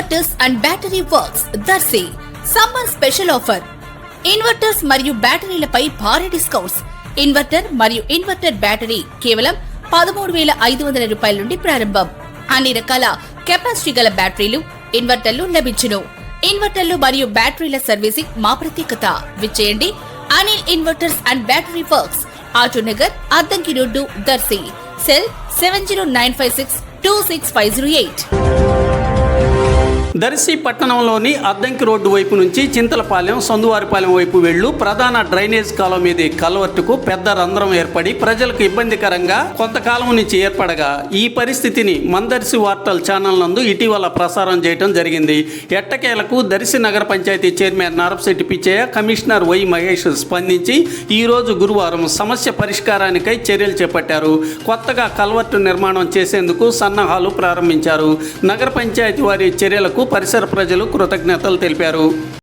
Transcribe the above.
Inverters and battery works Darsi summer special offer. Inverters మరియు బ్యాటరీలపై భారీ డిస్కౌంట్స్. ఇన్వర్టర్ మరియు ఇన్వర్టర్ బ్యాటరీ కేవలం పదమూడు వేల ఐదు వందల రూపాయల నుండి ప్రారంభం. అన్ని రకాల కెపాసిటీ గల బ్యాటరీలు ఇన్వర్టర్లు లభించును. ఇన్వర్టర్లు మరియు బ్యాటరీల సర్వీసింగ్ మా ప్రత్యేకత. విచ్చేయండి Anil inverters and battery works Autonagar Addanki road Darsi. Cell seven zero nine five six two six five zero eight. Darsi పట్టణంలోని అద్దంకి రోడ్డు వైపు నుంచి చింతలపాలెం సందువారిపాలెం వైపు వెళ్ళు. ప్రధాన డ్రైనేజ్ కాలం మీది కల్వర్టుకు పెద్ద రంధ్రం ఏర్పడి ప్రజలకు ఇబ్బందికరంగా కొంతకాలం నుంచి ఏర్పడగా ఈ పరిస్థితిని మందర్శి వార్తల ఛానల్ నందు ఇటీవల ప్రసారం చేయడం జరిగింది. ఎట్టకేలకు దర్శి నగర panchayat chairman Narapasetti Pichaiah commissioner Y Mahesh స్పందించి ఈ రోజు గురువారం సమస్య పరిష్కారానికై చర్యలు చేపట్టారు. కొత్తగా కల్వర్టు నిర్మాణం చేసేందుకు సన్నాహాలు ప్రారంభించారు. నగర పంచాయతీ వారి చర్యలకు పరిసర ప్రజలు కృతజ్ఞతలు తెలిపారు.